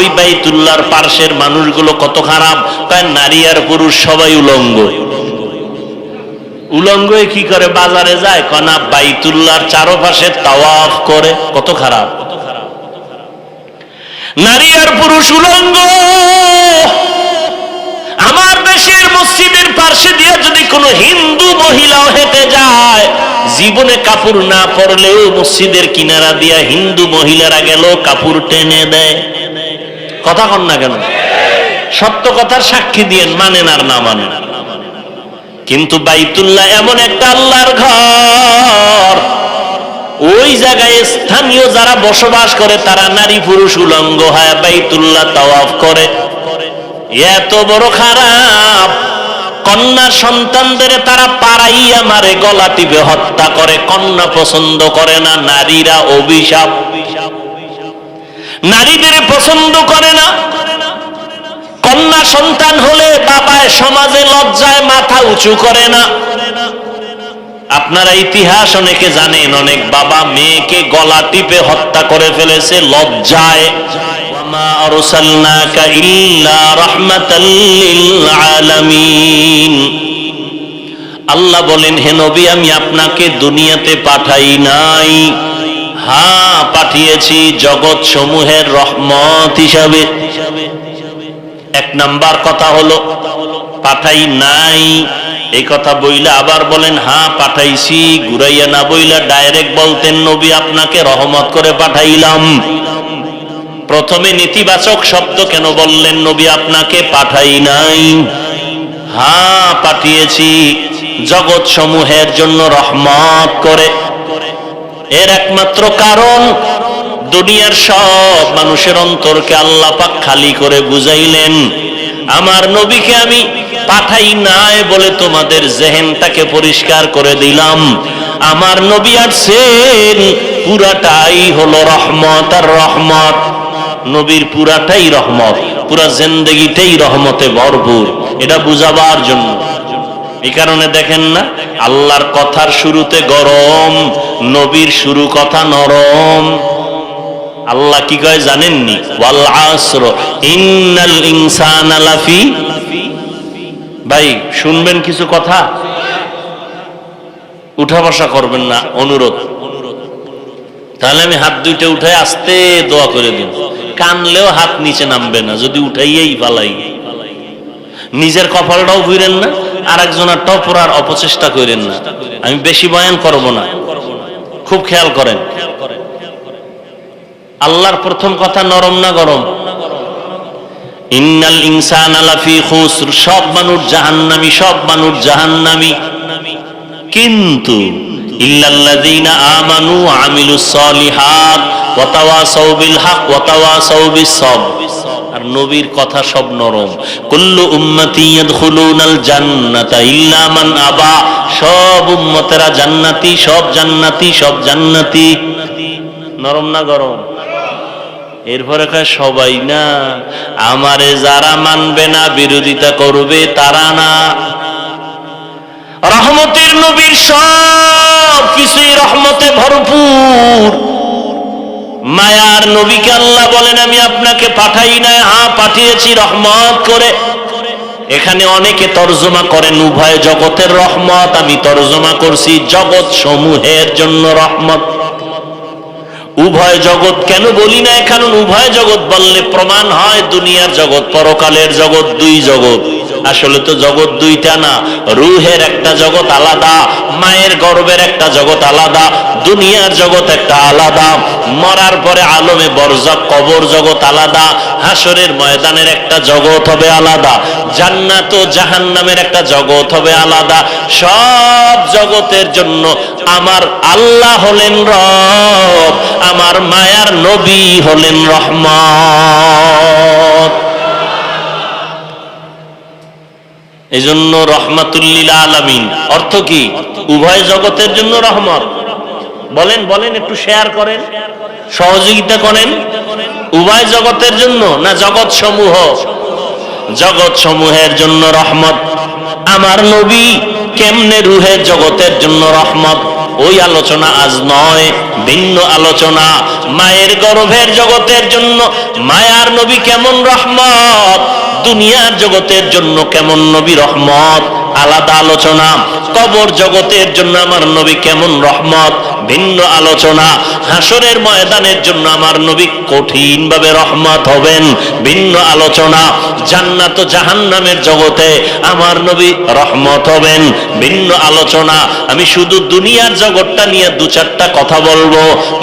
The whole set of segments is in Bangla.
ওই বাইতুল্লাহর পার্শ্বের মানুষগুলো কত খারাপ? কয়, নারী আর পুরুষ সবাই উলঙ্গ। উলঙ্গ কি করে বাজারে যায়? কনা বাইতুল্লাহর চারপাশে তাওয়াফ করে। কত খারাপ। নারী আর পুরুষ উলঙ্গ। আমার দেশের মসজিদের পার্শ্বে দিয়ে যদি কোনো হিন্দু মহিলাও হেঁটে যায়, জীবনে কাপড় না পরলেও মসজিদের কিনারা দিয়া হিন্দু মহিলারা গেল কাপড় টেনে দেয়। কথা কন না কেন? সত্য কথার সাক্ষী দিয়েন মানেন আর না মানেন। কিন্তু বাইতুল্লাহ এমন একটা আল্লাহর ঘর। ওই জায়গায় স্থানীয় যারা বসবাস করে, তারা নারী পুরুষ উলঙ্গ হয় বাইতুল্লাহ তাওয়াফ করে। এত বড় খারাপ। কন্যা সন্তানদের তারা পাড়াইয়া মারে, গলা টিপে হত্যা করে। কন্যা পছন্দ করে না, নারীরা অভিশাপ। নারীদের পছন্দ করে না। কন্যা সন্তান হলে বাবায় সমাজে লজ্জায় মাথা উঁচু করে না। আপনারা ইতিহাস অনেকে জানেন, অনেক বাবা মেয়েকে গলা টিপে হত্যা করে ফেলেছে লজ্জায়। আল্লাহ বলেন, হে নবী, আমি আপনাকে দুনিয়াতে পাঠাই নাই। হ্যাঁ পাঠিয়েছি জগৎ সমূহের রহমত হিসাবে। এক নাম্বার কথা হলো, পাঠাই নাই। এই কথা বইলা আবার বলেন হ্যাঁ পাঠাইছি, ঘুরাইয়া না বইলা ডাইরেক্ট বলতেন নবী, আপনাকে রহমত করে পাঠাইলাম। প্রথমে নেতিবাচক শব্দ কেন বললেন নবী, আপনাকে পাঠাই নাই। হ্যাঁ পাঠিয়েছি জগৎ সমূহের জন্য রহমত করে। এর একমাত্র কারণ, দুনিয়ার সব মানুষের অন্তরকে আল্লাহ পাক খালি করে বুঝাইলেন। আমার নবীকে আমি পাঠাই নাই বলে তোমাদের জেহেনটাকে পরিষ্কার করে দিলাম। আমার নবী আসছেন পুরাটাই হলো রহমত আর রহমত। নবীর পুরাটাই রহমত, পুরা জিন্দগিটাই রহমতে ভরপুর। এটা বুঝাবার জন্য। এই কারণে দেখেন না, আল্লাহর কথার শুরুতে গরম, নবীর শুরু কথা নরম। আল্লাহ কি কয় জানেননি? ভাই, শুনবেন কিছু কথা? উঠা বসা করবেন না, অনুরোধ। তাহলে আমি হাত দুইটা উঠাই আস্তে দোয়া করে দিন কানলেও হাত নিচে নামবে না, যদি উঠাইয়েই পালাই নিজের কপালটাও বুঝলেন না আর একজনের টপরার অপচেষ্টা করেন না। আমি বেশি বয়ান করব না। খুব খেয়াল করেন। আল্লাহর প্রথম কথা নরম না গরম? ইন্নাল ইনসান আলাফি খুসর, সব মানুষ জাহান্নামি, সব মানুষ জাহান্নামি। কিন্তু ইল্লাল্লাযীনা আমানু আমিলুস সলিহাত ওয়া তাওয়াসাউ বিল হক ওয়া তাওয়াসাউ বিস সবর। আর নবীর কথা সব নরম। কুল্লু উম্মতি ইয়াদখুলুনাল জান্নাতা ইল্লা মান আবা। সব উম্মতেরা জান্নাতি, সব জান্নাতি সব জান্নাতি। নরম না গরম? এরপরে সবাই না। আমারে যারা মানবে না, বিরোধিতা করবে তারা না। রহমতের নবীর সব কিছুই রহমতে ভরপুর। মায়ার নবীকে আল্লাহ বলেন, আমি আপনাকে পাঠাই না হা পাঠিয়েছি রহমত করে। এখানে অনেকে তর্জমা করেন, উভয় জগতের রহমত, আমি তর্জমা করছি জগৎ সমূহের জন্য রহমত। উভয় জগৎ কেন বলি না কারণ উভয় জগৎ বললে প্রমাণ হয়, দুনিয়ার জগৎ, পরকালের জগৎ, দুই জগৎ। আসলে তো জগৎ দুইটা না, রুহের একটা জগৎ আলাদা, মায়ের গর্বের একটা জগৎ আলাদা, দুনিয়ার জগৎ একটা আলাদা, মরার পরে আলমে বরজক কবর জগৎ আলাদা হাসরের ময়দানের একটা জগৎ হবে আলাদা, জান্নাত ও জাহান্নামের একটা জগৎ হবে আলাদা, সব জগতের জন্য আমার আল্লাহ হলেন রব, আমার মায়ার নবী হলেন রহমত এই জন্য রহমাতুল্লিল আলামিন। অর্থ কি? উভয় জগতের জন্য রহমত। বলেন বলেন, একটু শেয়ার করেন। সহযোগিতা করেন। উভয় জগতের জন্য না জগৎ সমূহ জগৎ সমূহের জন্য রহমত। আমার নবী কেমনে রুহের জগতের জন্য রহমত? ওই আলোচনা আজ নয়, ভিন্ন আলোচনা। মায়ের গর্ভের জগতের জন্য মায়ার নবী কেমন রহমত? দুনিয়ার জগতের জন্য কেমন নবী রহমত? আলাদা আলোচনা। কবর জগতের জন্য আমার নবী কেমন রহমত, ভিন্ন আলোচনা। হাসরের ময়দানের জন্য আমার নবী কঠিন ভাবে রহমত হবেন, ভিন্ন আলোচনা। জান্নাত ও জাহান্নামের জগতে আমার নবী রহমত হবেন, ভিন্ন আলোচনা। আমি শুধু দুনিয়ার জগৎটা নিয়ে দু চারটা কথা বলব।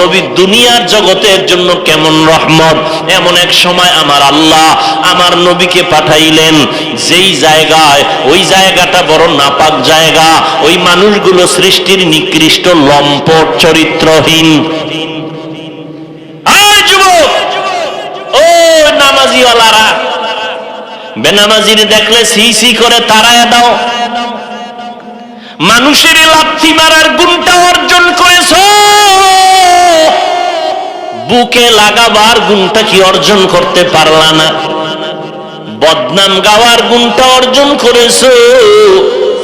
নবী দুনিয়ার জগতের জন্য কেমন রহমত, এমন এক সময় আমার আল্লাহ আমার নবীকে পাঠাইলেন। যেই জায়গায়, ওই জায়গাটা বড় নাপাক জায়গা। ওই মানুষগুলো সৃষ্টির নিকৃষ্ট লম্পট চরিত্রহীন। বেনামাজির দেখলে সি সি করে তারায় দাও। মানুষের লাথি মারার গুণটা অর্জন করেছ। বুকে লাগাবার গুণটা কি অর্জন করতে পারলা না? বদনাম গাওয়ার গুণটা অর্জন করেছ।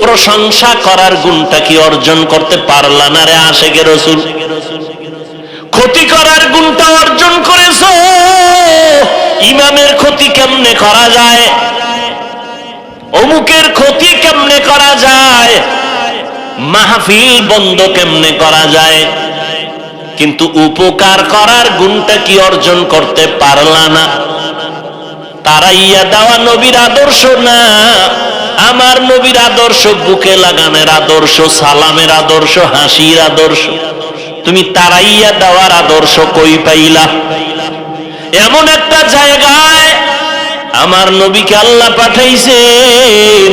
প্রশংসা করার গুণটা কি অর্জন করতে পারলা না রে আশেকে রসুল? ক্ষতি করার গুণটা অর্জন করেছ। ইমামের ক্ষতি কেমনে করা যায়? অমুকের ক্ষতি কেমনে করা যায়? মাহফিল বন্ধ কেমনে করা যায়? কিন্তু উপকার করার গুণটা কি অর্জন করতে পারলা না? তারাইয়া দেওয়া নবীর আদর্শ না। আমার নবীর আদর্শ বুকে লাগানোর আদর্শ, সালামের আদর্শ, হাসির আদর্শ। তুমি তারাইয়া দেওয়ার আদর্শ কই পাইলা? এমন একটা জায়গায় আমার নবীকে আল্লাহ পাঠাইছেন,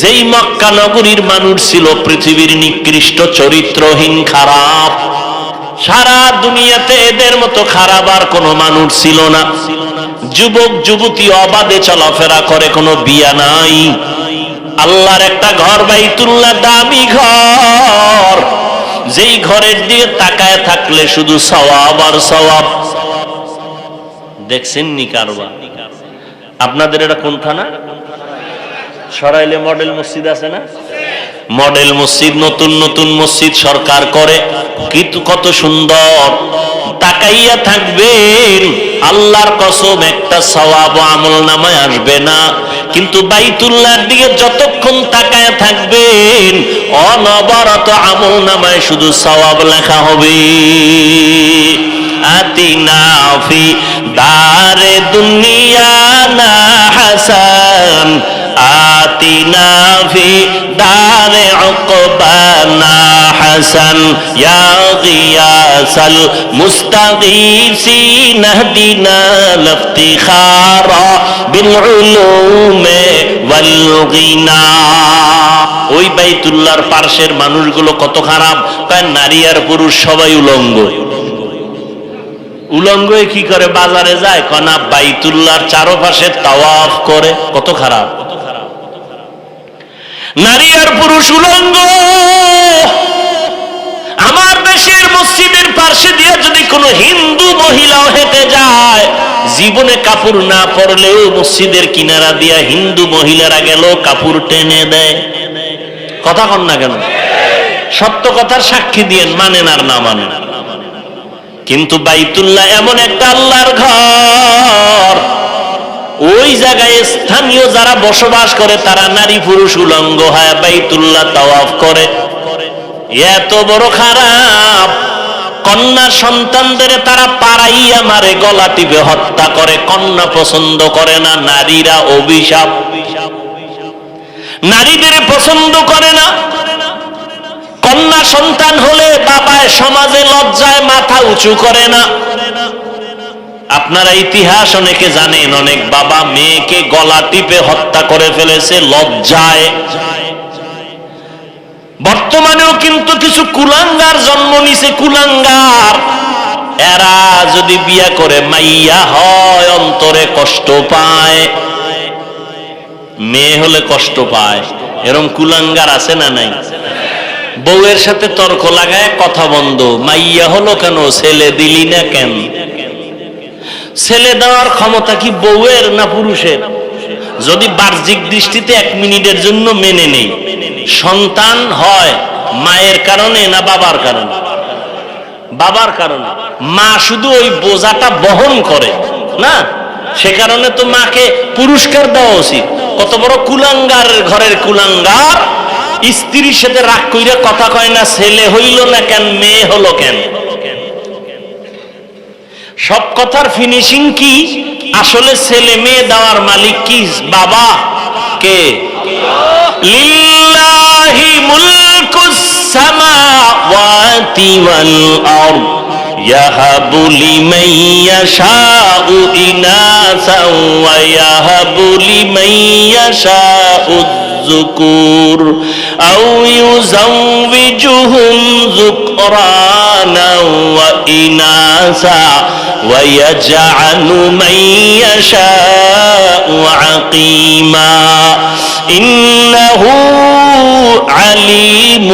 যেই মক্কা নগরীর মানুষ ছিল পৃথিবীর নিকৃষ্ট চরিত্রহীন, খারাপ সারা দুনিয়াতে এদের মতো খারাপ আর কোনো মানুষ ছিল না। যুবক, যুবতী অবাধে চলাফেরা করে, কোনো বিয়া নাই। আল্লাহর একটা ঘর, বাইতুল্লাহ দামি ঘর। যেই ঘরের দিকে তাকায় থাকলে শুধু সওয়াব আর সওয়াব। দেখছেন নি কারবা আপনাদের এটা কোন থানা সরাইলে মডেল মসজিদ আছে না? মডেল মসজিদ, নতুন নতুন মসজিদ সরকার করে। কিন্তু কত সুন্দর। তাকাইয়া থাকবেন, আল্লাহর কসম, একটা সওয়াব আমল নামায় আসবে না। কিন্তু বাইতুল্লাহর দিকে যতক্ষণ তাকায় থাকবেন, অনবরত আমল নামায় শুধু সওয়াব লেখা হবে। আতিনা ফি দারে দুনিয়া না হাসান হাসান ইয়া গিয়াসাল মুস্তাগীসিন হদিনা লাফতিখারা বিল উলুমে ওয়াল গিনা ওই বাইতুল্লাহর পার্শ্বের মানুষগুলো কত খারাপ? কয় নারী আর পুরুষ সবাই উলঙ্গ। উলঙ্গ কি করে বাজারে যায়? কনা বাইতুল্লাহর চারপাশে তাওয়াফ করে। কত খারাপ। নারী আর পুরুষ উলঙ্গ। আমার দেশের মসজিদের পার্শ্বে দিয়ে যদি কোনো হিন্দু মহিলাও হেঁটে যায়, জীবনে কাপড় না পরলেও মসজিদের কিনারা দিয়া হিন্দু মহিলারা গেল কাপড় টেনে দেয়। কথা কন না কেন? সত্য কথার সাক্ষী দিয়েন, মানেন আর না মানেন। কিন্তু বাইতুল্লাহ এমন একটা আল্লাহর ঘর ওই জায়গায় স্থানীয় যারা বসবাস করে, তারা নারী পুরুষ উলঙ্গ হয়, বাইতুল্লাহ তাওয়াফ করে। এত বড় খারাপ। কন্যা সন্তানদের তারা পাড়াইয়া মারে, গলা টিপে হত্যা করে, কন্যা পছন্দ করে না, নারীরা অভিশাপ। নারীদের পছন্দ করে না। কন্যা সন্তান হলে বাবায় সমাজে লজ্জায় মাথা উঁচু করে না। আপনারা ইতিহাস অনেকে জানেন, অনেক বাবা মেয়েকে গলা টিপে হত্যা করে ফেলেছে, লজ্জায়। বর্তমানেও কিন্তু কিছু কুলাঙ্গার জন্ম নিছে, কুলাঙ্গার। এরা যদি বিয়া করে, মাইয়া হয়, অন্তরে কষ্ট পায়। মেয়ে হলে কষ্ট পায়। এরম কুলাঙ্গার আছে না নাই? বউয়ের সাথে তর্ক লাগায়, কথা বন্ধ। মাইয়া হলো কেন? ছেলে দিলি না কেন? ছেলে দেওয়ার ক্ষমতা কি বউয়ের না পুরুষের? যদি বাহ্যিক দৃষ্টিতে এক মিনিটের জন্য মেনে নেই, সন্তান হয় মায়ের কারণে না বাবার কারণে? বাবার কারণে। মা শুধু ওই বোঝাটা বহন করে, না? সে কারণে তো মাকে পুরস্কার দেওয়া উচিত। কত বড় কুলাঙ্গার ঘরের কুলাঙ্গার, স্ত্রীর সাথে রাগ কইরে কথা কয় না, ছেলে হইল না কেন, মেয়ে হলো কেন? সব কথার ফিনিশিং কি? আসলে ছেলে মেয়ে দেওয়ার মালিক কি? বাবা? কে? লিল্লাহি মুলকুস সামাওয়াতি ওয়াল আরদ, ইয়াহাবু লিমান ইয়াশাউ ইনাসা ওয়া ইয়াহাবু লিমান ইয়াশাউ الذكور أو يزوجهم ذكرانا وإناثا ويجعل من يشاء عقيما إنه عليم